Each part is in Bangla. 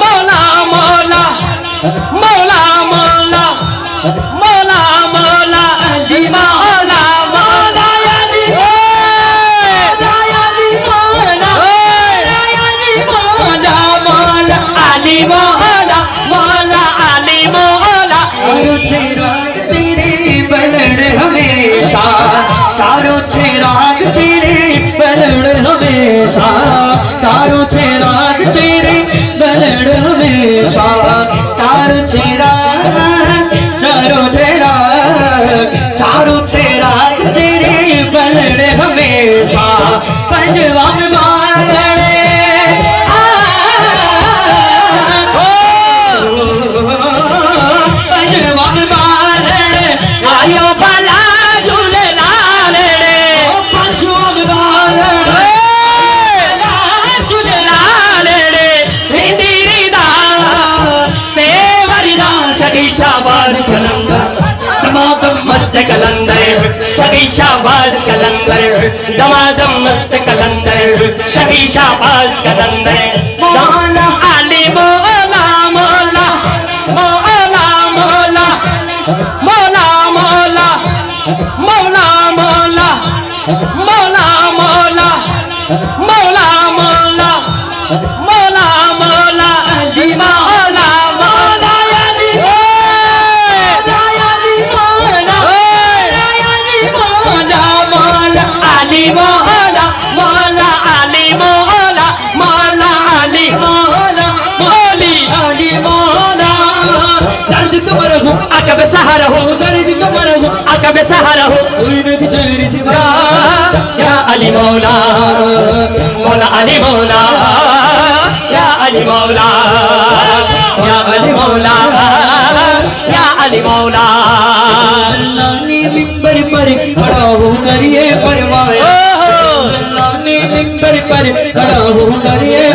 মৌলা মৌলা सगी शाबाश कलंदर दमादम मस्त कलंदर सगी शाबाश कलंदर मौला अली मौला मौला मौला मौला मौला मौला मौला मौला मौला मौला برگ اکب سہارا ہوگا اکبارا ہوا علی مولا بولا علی مولا کیا علی مولا علی مولا کیا علی مولا اللہ نے ممبر پر کھڑا ہو کر یہ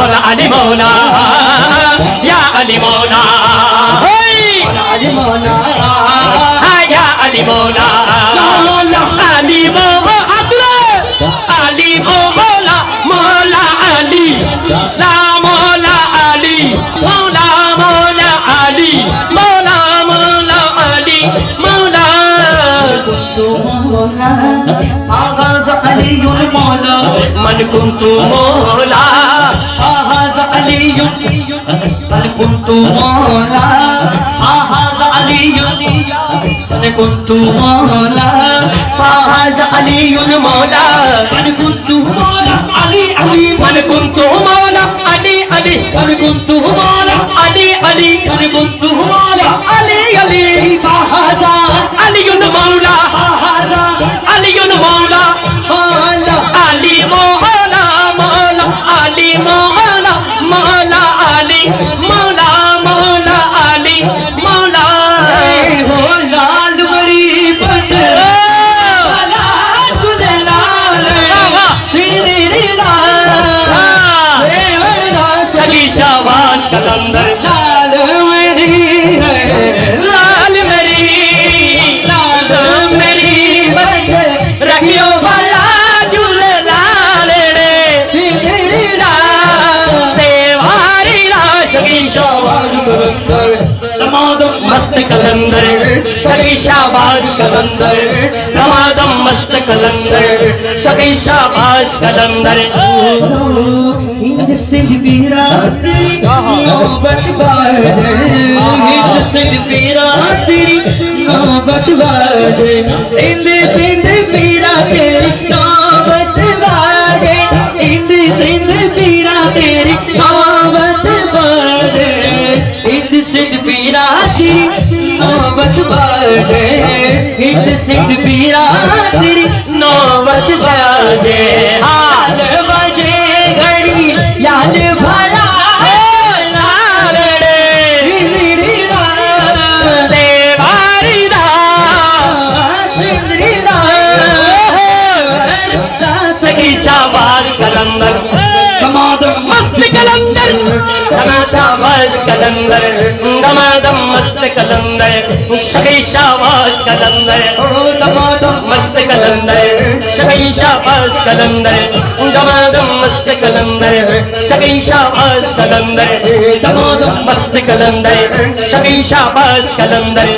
ওরা আলী মৌলা, ইয়া আলী মৌলা। আলী মৌলা হ্যাঁ, ইয়া আলী মৌলা। আলী মৌলা আলী মৌলা মৌলা আলী। লা মৌলা আলী, মৌলা মৌলা আলী, মৌলা মৌলা আলী, মৌলা। كنت مولا أغاز علي من كنت مولا آغاز علي من كنت مولا فاز علي مولا من كنت مولا علي علي من كنت مولا علي علي من كنت مولا علي علي من كنت مولا علي علي فهذا علي مولا فهذا علي مولا مولا علي مولا مولا علي مولا مولا کلندر نمادم مست کلندر شکی شاباز کلندر۔ ہند سندھ پیرا نوبت باجے ہند سندھ پیرا نوبت باجے ہند سندھ پیرا نوبت باجے ہند سندھ پیرا نوبت باجے ہند سندھ پیرا نوبت باجے ਸ਼ਹੀਦ ਸਿੰਘ ਪੀਰਾ ਤੇਰੀ ਨੌ ਵਜਦਾ ਜੇ। ਹਾਲ مست کلندر سناتا باز کلندر دمادم مست کلندر شہی شاواز کلندر دمادم مست کلندر شہی شاواز کلندر دمادم مست کلندر شہی شاواز کلندر دمادم مست کلندر شہی شاواز کلندر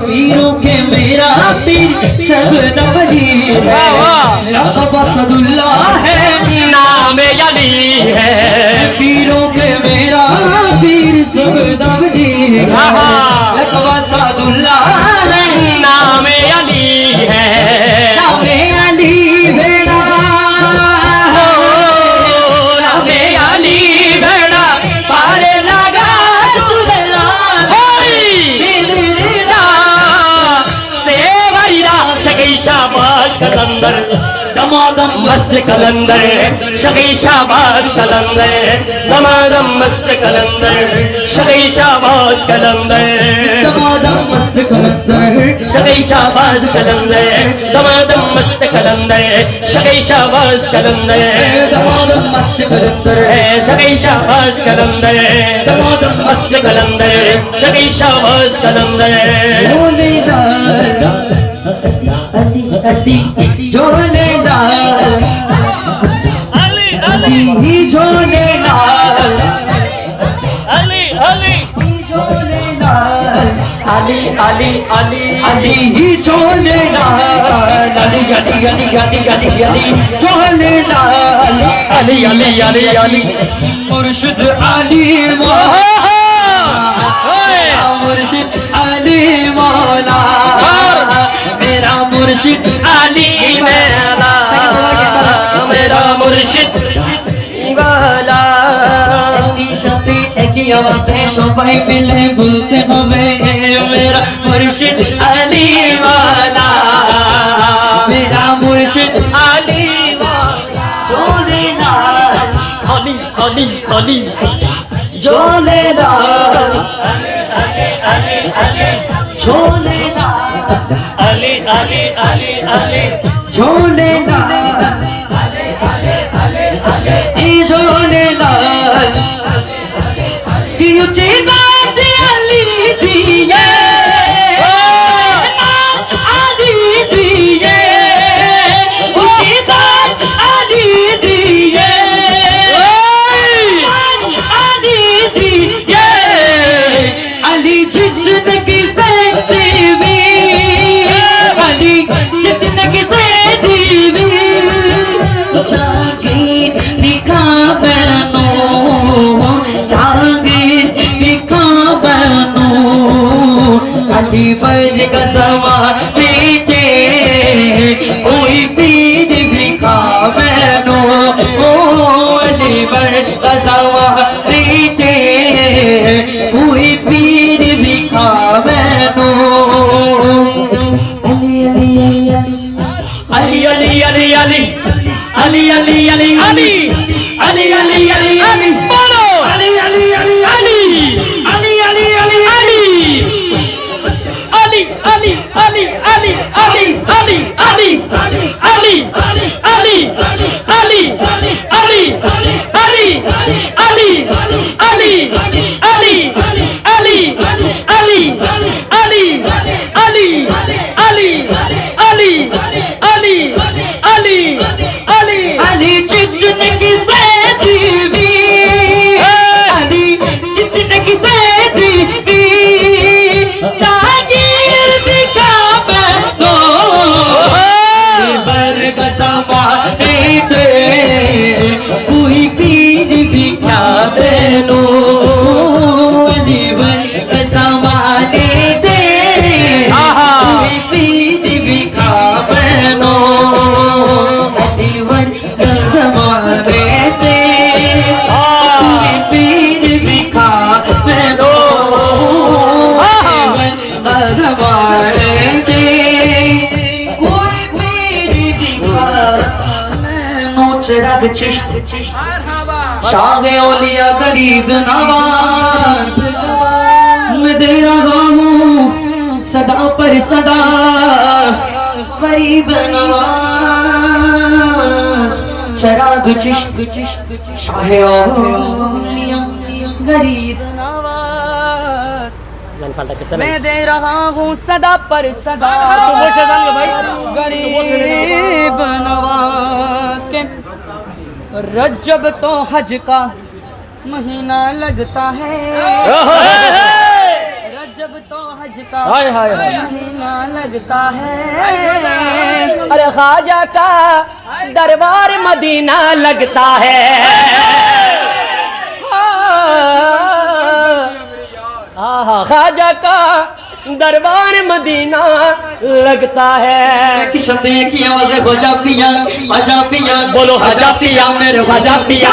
پیروں کے میرا پیر سب نوری ہے رب صد اللہ ہے میں علی ہے۔ پیروں کے میرا پیر سب زمنی ہے۔ ہاں، ہاں۔ لقوہ سعد اللہ نام علی ہے۔ نام علی مست کلندر شگی شاباز کلندر دمادم مست کلندر شگی شاباز کلندر۔ دمادم مست کلندر شگی شاباز کلندر دمادم مست کلندر شگی شاباز کلندر۔ دمادم مست کلندر شگی شاباز کلندر دمادم مست کلندر شگی شاباز کلندر۔ علی علی علی علی۔ مرشد علی مولا۔ مرشد علی مولا۔ মুর্শিদ আলী মেলা, মেরা মুর্শিদ বলতে হবে মুর্শিদ আলী মেরা মুর্শিদ আলী চলে না চলে না ছোলে আলী আলী আলী আলী। ঝোলে লাল ঝোলে লাল কি চিজ পাই আলী আলী আলী আলী আলী আলী আলী আলী আলী আলী আলী چشت. شاہ اولیاء قریب نواز. میں دے رہا ہوں صدا پر صدا. قریب نواز. شراغ چشت. شاہ اولیاء قریب نواز. میں دے رہا ہوں صدا پر صدا. تو وہ شیطان کے بھائی رجب تو حج کا مہینہ لگتا ہے۔ رجب تو حج کا مہینہ لگتا ہے۔ ارے خواجہ کا دربار مدینہ لگتا ہے۔ خاجہ خواجہ کا دربار مدینہ لگتا ہے کی آوازیں پیا پیا بولو حجا پیا میرے خواجہ پیا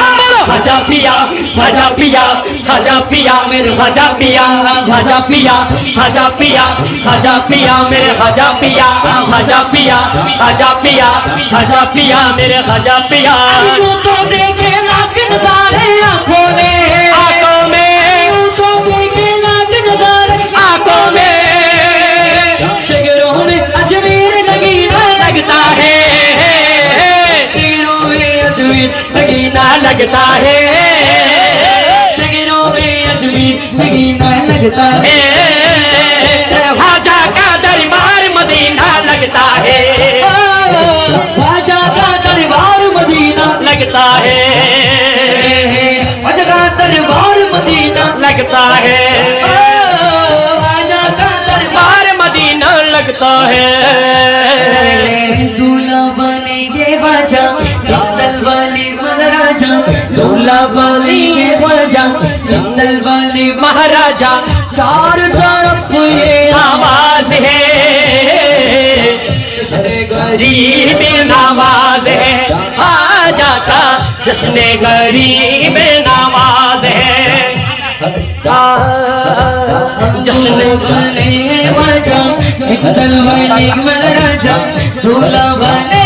حجا پیا خواجہ پیا حجا پیا میرے حجا پیا خواجہ پیا حجا پیا حجا پیا میرے خواجہ پیا خواجہ پیا خواجہ پیا حجا پیا میرے حجا پیا تو دیکھے لاکھ سارے اجمی نگینا لگتا ہے۔ شگیروں میں اجمی نگینا لگتا ہے۔ خواجہ کا دربار مدینہ لگتا ہے۔ خواجہ کا دربار مدینہ لگتا ہے۔ خواجہ کا دربار مدینہ لگتا ہے۔ خواجہ کا دربار مدینہ لگتا ہے۔ لبنی والی مہاراجا چار طرف یہ آواز ہے۔ غریب نواز ہے، آ جاتا جشن غریب نواز ہے۔ جشن بنے وجہ والی مہاراجا دھولا بنے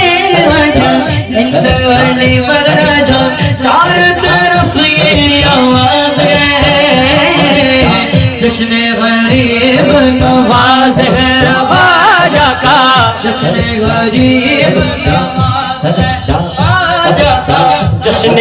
ہند چار طرف جشن غریب نواز ہے باجا کا جشن غریب نواز ہے باجا کا جشن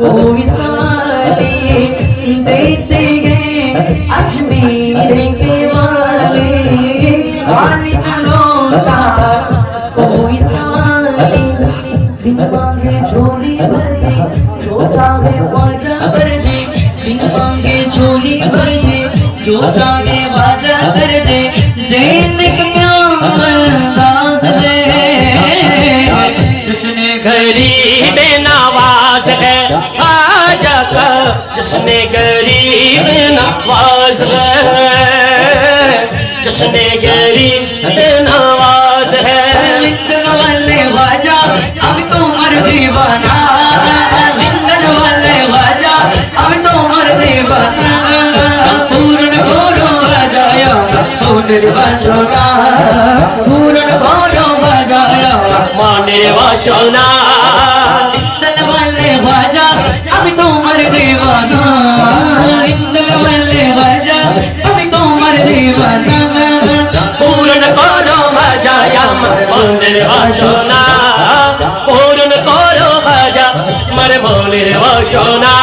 कोई साली देते हैं अजमेर के वाले वाली न होता कोई साली बिन मांगे झोली भर दे जो चाहे बाजा कर दे बिन मांगे झोली भर दे जो चाहे बाजा कर दे देने का فضل ہے۔ جشن گیری نواز ہے۔ لندن والے واجہ اب تو مردی بنا۔ لندن والے واجہ اب تو مردی بنا۔ پورن بولو بجایا پورن بجونا پورن بولو بجایا۔ مانے واشونا۔ لندن والے واجہ আমি তোমার দেওয়ানা। ইন্দল মল্লে বাজা, আমি তোমার দেওয়ানা। পূরণ করো বাজা আমার মনের বাসনা। পূরণ করো বাজা আমার মনের বাসনা।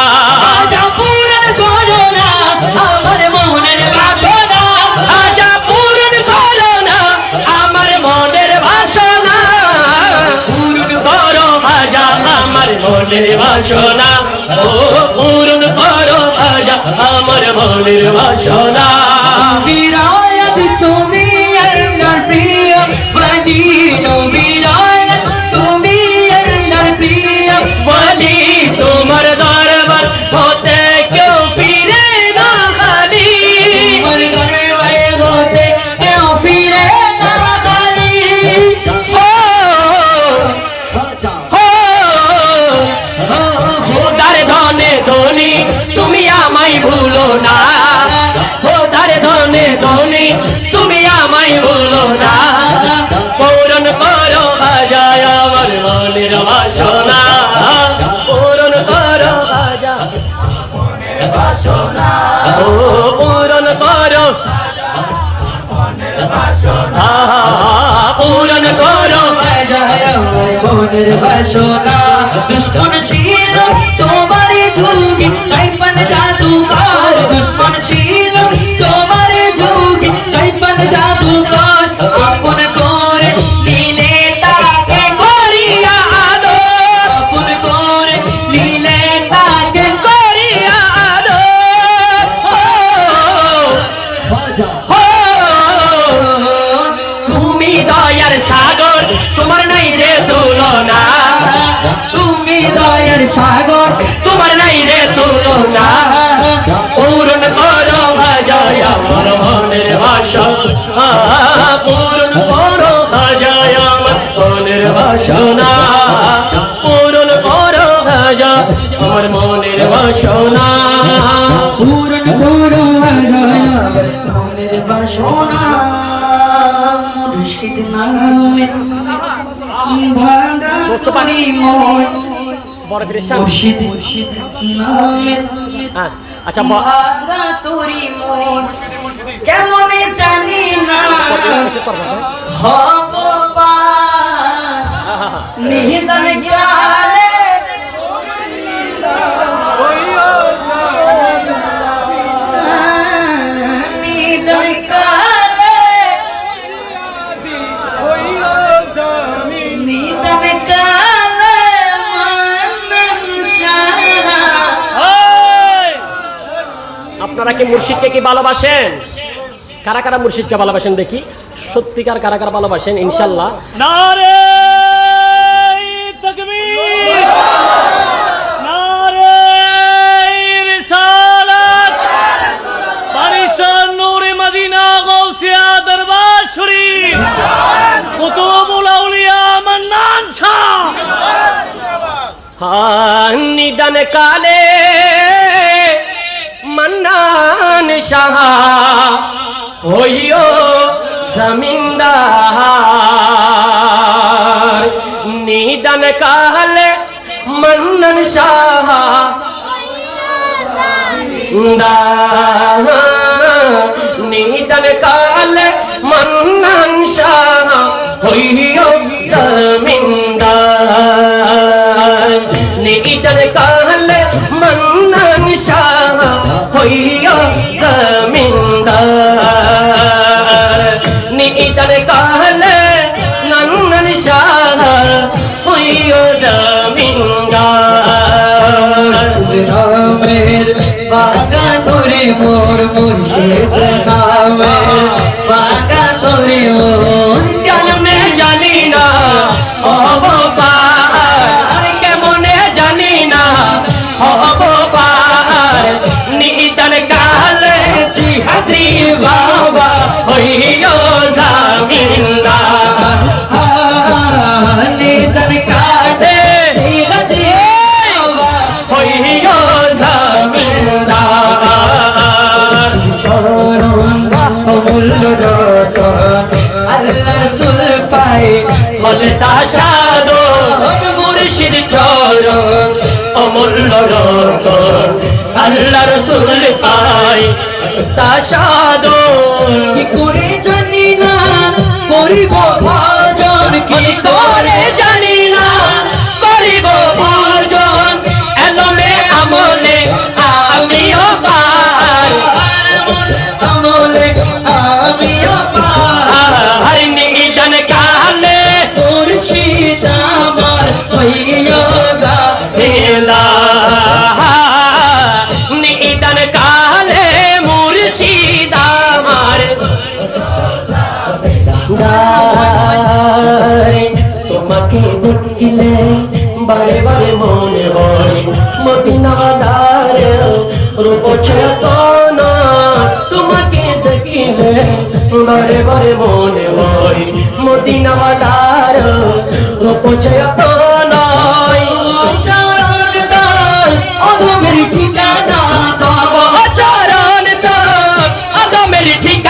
মনের বাসনা। ও পূরণ করো ভাজা আমার মনের বাসনা। বিরায় তুমি পূরণ করো মনের বাসনা। দুশ্মন ছিল তোমার যুগে চাইপান জাদুকর দুশ্মন ছিল মনের বাসনা মুর্শিদ নামে ভাঙা পানি মন বড় ফিরে সামনে। মুর্শিদ মুর্শিদ নামে হ্যাঁ, আচ্ছা ভাঙা তোরি মন। কেমনে জানি না? হব পা নিহিতন আপনারা কি মুর্শিদকে কি ভালোবাসেন? কারা কারা মুর্শিদকে ভালোবাসেন দেখি। সত্যিকার কারা কারা ভালোবাসেন ইনশাল্লাহ হ্যাঁ, নিদান কালে। মন্নান শাহ, হইও জমিন্দার। নিদান কালে মন্নান শাহ, নিদান কালে মন্নান শাহ, হইও জমিন্দার। নিদান কালে শাহ হইও জমিন্দার। নিদান কালে নন্দন শাহ হইয়া জমিন্দার। নামের বাগা ধরে মোর মুর্শিদ নামের তাসাদো মুর্শিদ চরণ অমূল্য রতন আল্লাহ রসুল পাই তাসাদো কি করে জানি না, করিব ভজন, কি করে দেখিলে বারে বারে মনে হয়। মদিনা দারে রূপ চেতন তোমাকে দেখিলে বারে বারে মনে হয়। দার রূপ চেতন ঠিকানা আদমের ঠিকানা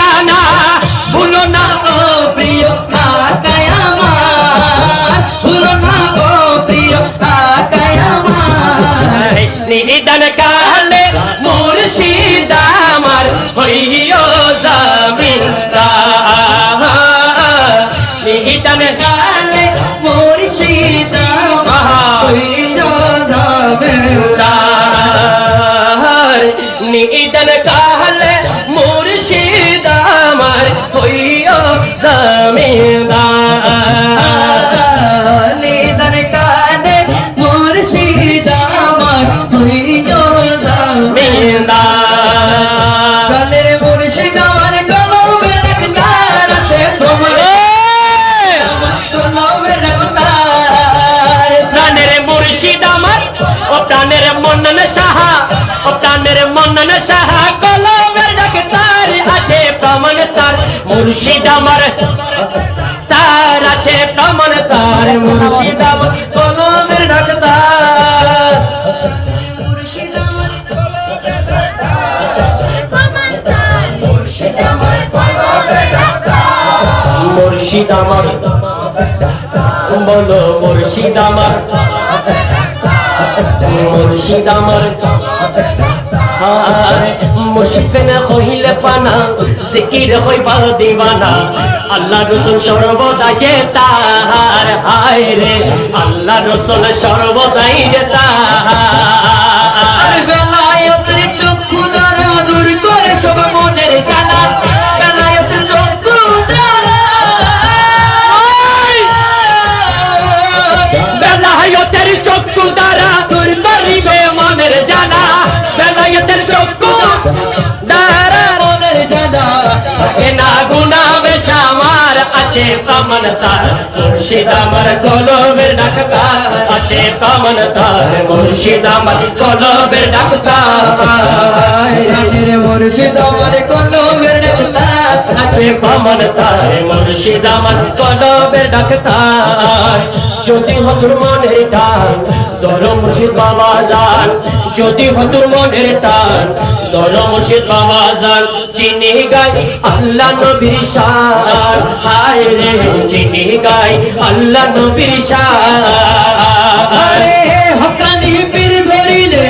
দিদান কালে মুর্শিদ আমার হইও জামিন দিদান কালে মুর্শিদ হইও জামিন কালে মুর্শিদ আমার হইও জামিন গানের মুর্শিদ আমার কলমে ডাক্তার আছে তোমার কলমে ডাক্তার। প্রাণের মুর্শিদ আমার ও প্রাণের মন্নন সাহা ও প্রাণের মন্নন সাহা কলমের ডাক্তার আছে প্রমাণ তার মুর্শিদ আমার। তার আছে প্রমাণ তার মুর্শিদ আমার কলমের ডাক্তার। মুর্শিদ আমার। বলো মুর্শিদ আমার। মুর্শিদ আমার। মুশফিক না হইলে পানা, জিকির হইবা দিবানা। আল্লাহ রসুল সর্বদাই যে তাহার, হায় রে। আল্লাহ রসুল সর্বদাই যে তাহার। চক্ষু দ্বারা দূর করিবে মনের জানা বেলায়তের চক্ষু দ্বারা মনের জ্বালা। এ না গুনা বেশ আমার যদি হতুর মনের টান দর মুর্শিদ বাবা যান। যদি হতুর মনের টান দর মুর্শিদ বাবা যান। চিনি গাই আল্লাহ নবীর শান। হায় রে, চিনি গাই আল্লাহ নবীর শান। আরে হকানি পীর ধরিলে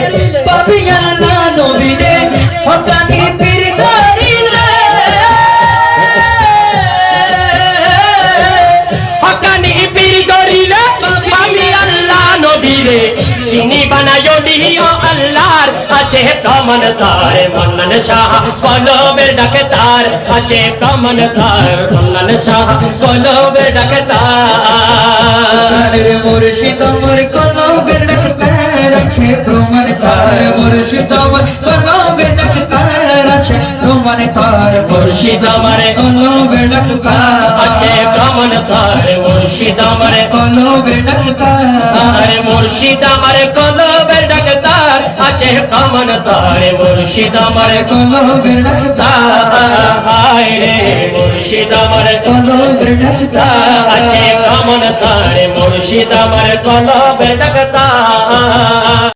পাপি আল্লাহ নবীরে। হকানি নবীরে চিনি বানায়ো দিও আল্লাহর, আছে প্রমাণ তার, মন্নন শাহ কলবের ডাকে তার, আছে প্রমাণ তার, মন্নন শাহ কলবের ডাকে তার। মুর্শিদ আমার কলমের ডাক্তার আছে প্রমাণ তার, মুর্শিদ আমার কলমের ডাক্তার আছে প্রমাণ তার মুর্শিদ আমারে কলমের ডাক্তার। আছে প্রমাণ তার মুর্শিদ আমারে কলমের ডাক্তার। আরে মুর্শিদ আমারে কলবের ডাকে তার আছে প্রমাণ তার মুর্শিদ আমারে কলমের ডাক্তার। হায় রে মুর্শিদ আমার কলমের ডাক্তার। আছে কামন তারে মুর্শিদ আমার কলবে ডাকতা